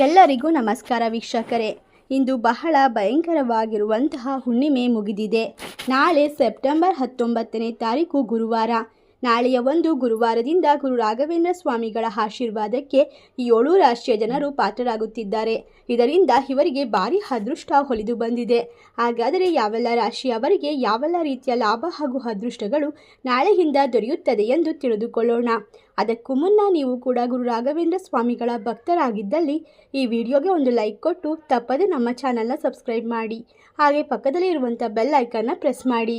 ಎಲ್ಲರಿಗೂ ನಮಸ್ಕಾರ ವೀಕ್ಷಕರೇ. ಇಂದು ಬಹಳ ಭಯಂಕರವಾಗಿರುವಂತಹ ಹುಣ್ಣಿಮೆ ಮುಗಿದಿದೆ. ನಾಳೆ ಸೆಪ್ಟೆಂಬರ್ ಹತ್ತೊಂಬತ್ತನೇ ತಾರೀಕು ಗುರುವಾರ. ನಾಳೆಯ ಒಂದು ಗುರುವಾರದಿಂದ ಗುರು ರಾಘವೇಂದ್ರ ಸ್ವಾಮಿಗಳ ಆಶೀರ್ವಾದಕ್ಕೆ ಏಳು ರಾಷ್ಟ್ರೀಯ ಜನರು ಪಾತ್ರರಾಗುತ್ತಿದ್ದಾರೆ. ಇದರಿಂದ ಇವರಿಗೆ ಭಾರಿ ಅದೃಷ್ಟ ಹೊಲಿದು ಬಂದಿದೆ. ಹಾಗಾದರೆ ಯಾವೆಲ್ಲ ರಾಶಿಯವರಿಗೆ ಯಾವೆಲ್ಲ ರೀತಿಯ ಲಾಭ ಹಾಗೂ ಅದೃಷ್ಟಗಳು ನಾಳೆಯಿಂದ ದೊರೆಯುತ್ತದೆ ಎಂದು ತಿಳಿದುಕೊಳ್ಳೋಣ. ಅದಕ್ಕೂ ಮುನ್ನ ನೀವು ಕೂಡ ಗುರು ರಾಘವೇಂದ್ರ ಸ್ವಾಮಿಗಳ ಭಕ್ತರಾಗಿದ್ದಲ್ಲಿ ಈ ವಿಡಿಯೋಗೆ ಒಂದು ಲೈಕ್ ಕೊಟ್ಟು ತಪ್ಪದೆ ನಮ್ಮ ಚಾನಲ್ನ ಸಬ್ಸ್ಕ್ರೈಬ್ ಮಾಡಿ. ಹಾಗೆ ಪಕ್ಕದಲ್ಲಿ ಇರುವಂಥ ಬೆಲ್ ಐಕನ್ನ ಪ್ರೆಸ್ ಮಾಡಿ.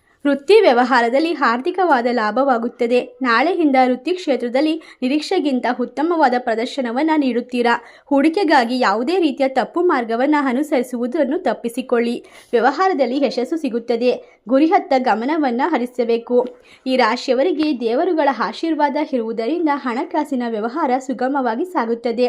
ವೃತ್ತಿ ವ್ಯವಹಾರದಲ್ಲಿ ಆರ್ಥಿಕವಾದ ಲಾಭವಾಗುತ್ತದೆ. ನಾಳೆಯಿಂದ ವೃತ್ತಿ ಕ್ಷೇತ್ರದಲ್ಲಿ ನಿರೀಕ್ಷೆಗಿಂತ ಉತ್ತಮವಾದ ಪ್ರದರ್ಶನವನ್ನು ನೀಡುತ್ತೀರಾ? ಹೂಡಿಕೆಗಾಗಿ ಯಾವುದೇ ರೀತಿಯ ತಪ್ಪು ಮಾರ್ಗವನ್ನು ಅನುಸರಿಸುವುದನ್ನು ತಪ್ಪಿಸಿಕೊಳ್ಳಿ. ವ್ಯವಹಾರದಲ್ಲಿ ಯಶಸ್ಸು ಸಿಗುತ್ತದೆ. ಗುರಿಹತ್ತ ಗಮನವನ್ನು ಹರಿಸಬೇಕು. ಈ ರಾಶಿಯವರಿಗೆ ದೇವರುಗಳ ಆಶೀರ್ವಾದ ಇರುವುದರಿಂದ ಹಣಕಾಸಿನ ವ್ಯವಹಾರ ಸುಗಮವಾಗಿ ಸಾಗುತ್ತದೆ.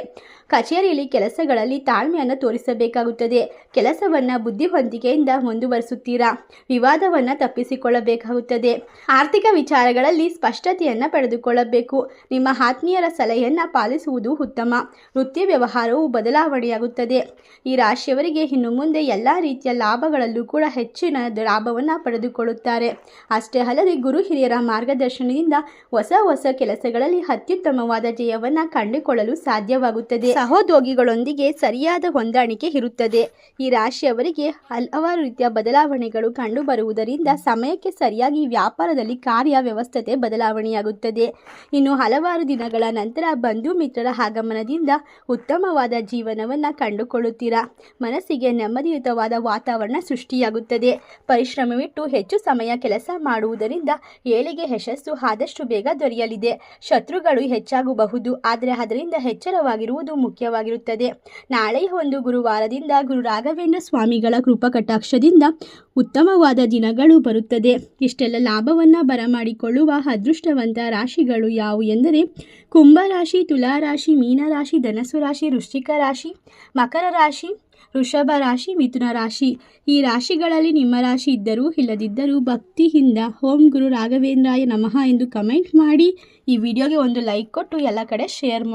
ಕಚೇರಿಯಲ್ಲಿ ಕೆಲಸಗಳಲ್ಲಿ ತಾಳ್ಮೆಯನ್ನು ತೋರಿಸಬೇಕಾಗುತ್ತದೆ. ಕೆಲಸವನ್ನು ಬುದ್ಧಿವಂತಿಕೆಯಿಂದ ಮುಂದುವರಿಸುತ್ತೀರಾ? ವಿವಾದವನ್ನು ತಪ್ಪಿಸಿಕೊಳ್ಳಬೇಕಾಗುತ್ತದೆ ಆರ್ಥಿಕ ವಿಚಾರಗಳಲ್ಲಿ ಸ್ಪಷ್ಟತೆಯನ್ನು ಪಡೆದುಕೊಳ್ಳಬೇಕು. ನಿಮ್ಮ ಆತ್ಮೀಯರ ಸಲಹೆಯನ್ನು ಪಾಲಿಸುವುದು ಉತ್ತಮ. ವೃತ್ತಿ ವ್ಯವಹಾರವು ಬದಲಾವಣೆಯಾಗುತ್ತದೆ. ಈ ರಾಶಿಯವರಿಗೆ ಇನ್ನು ಮುಂದೆ ಎಲ್ಲ ರೀತಿಯ ಲಾಭಗಳಲ್ಲೂ ಕೂಡ ಹೆಚ್ಚಿನ ಲಾಭವನ್ನು ಪಡೆದುಕೊಳ್ಳುತ್ತಾರೆ. ಅಷ್ಟೇ ಅಲ್ಲದೆ ಗುರು ಹಿರಿಯರ ಮಾರ್ಗದರ್ಶನದಿಂದ ಹೊಸ ಹೊಸ ಕೆಲಸಗಳಲ್ಲಿ ಅತ್ಯುತ್ತಮವಾದ ಜಯವನ್ನು ಕಂಡುಕೊಳ್ಳಲು ಸಾಧ್ಯವಾಗುತ್ತದೆ. ಸಹೋದ್ಯೋಗಿಗಳೊಂದಿಗೆ ಸರಿಯಾದ ಹೊಂದಾಣಿಕೆ ಇರುತ್ತದೆ. ಈ ರಾಶಿಯವರಿಗೆ ಹಲವಾರು ರೀತಿಯ ಬದಲಾವಣೆಗಳು ಕಂಡುಬರುವುದರಿಂದ ಸಮಯಕ್ಕೆ ಸರಿಯಾಗಿ ವ್ಯಾಪಾರದಲ್ಲಿ ಕಾರ್ಯ ವ್ಯವಸ್ಥತೆ ಬದಲಾವಣೆಯಾಗುತ್ತದೆ. ಇನ್ನು ಹಲವಾರು ದಿನಗಳ ನಂತರ ಬಂಧು ಮಿತ್ರರ ಆಗಮನದಿಂದ ಉತ್ತಮವಾದ ಜೀವನವನ್ನು ಕಂಡುಕೊಳ್ಳುತ್ತೀರಾ? ಮನಸ್ಸಿಗೆ ನೆಮ್ಮದಿಯುತವಾದ ವಾತಾವರಣ ಸೃಷ್ಟಿಯಾಗುತ್ತದೆ. ಪರಿಶ್ರಮವಿಟ್ಟು ಹೆಚ್ಚು ಸಮಯ ಕೆಲಸ ಮಾಡುವುದರಿಂದ ಏಳಿಗೆ ಯಶಸ್ಸು ಆದಷ್ಟು ಬೇಗ ದೊರೆಯಲಿದೆ. ಶತ್ರುಗಳು ಹೆಚ್ಚಾಗಬಹುದು, ಆದರೆ ಅದರಿಂದ ಎಚ್ಚರವಾಗಿರುವುದು ಮುಖ್ಯವಾಗಿರುತ್ತದೆ. ನಾಳೆ ಒಂದು ಗುರುವಾರದಿಂದ ಗುರು ರಾಘವೇಂದ್ರ ಸ್ವಾಮಿಗಳ ಕೃಪಾ ಕಟಾಕ್ಷದಿಂದ ಉತ್ತಮವಾದ ದಿನಗಳು ಬರುತ್ತದೆ. ಇಷ್ಟೆಲ್ಲ ಲಾಭವನ್ನು ಬರಮಾಡಿಕೊಳ್ಳುವ ಅದೃಷ್ಟವಂತ ರಾಶಿಗಳು ಯಾವುವು ಎಂದರೆ ಕುಂಭರಾಶಿ ತುಲಾರಾಶಿ ಮೀನರಾಶಿ ಧನಸ್ಸು ರಾಶಿ, ವೃಶ್ಚಿಕ ರಾಶಿ, ಮಕರ ರಾಶಿ, ವೃಷಭ ರಾಶಿ, ಮಿಥುನ ರಾಶಿ. ಈ ರಾಶಿಗಳಲ್ಲಿ ನಿಮ್ಮ ರಾಶಿ ಇದ್ದರೂ ಇಲ್ಲದಿದ್ದರೂ ಭಕ್ತಿಯಿಂದ ಓಂ ಗುರು ರಾಘವೇಂದ್ರಾಯ ನಮಃ ಎಂದು ಕಮೆಂಟ್ ಮಾಡಿ ಈ ವಿಡಿಯೋಗೆ ಒಂದು ಲೈಕ್ ಕೊಟ್ಟು ಎಲ್ಲ ಕಡೆ ಶೇರ್ ಮಾಡಿ.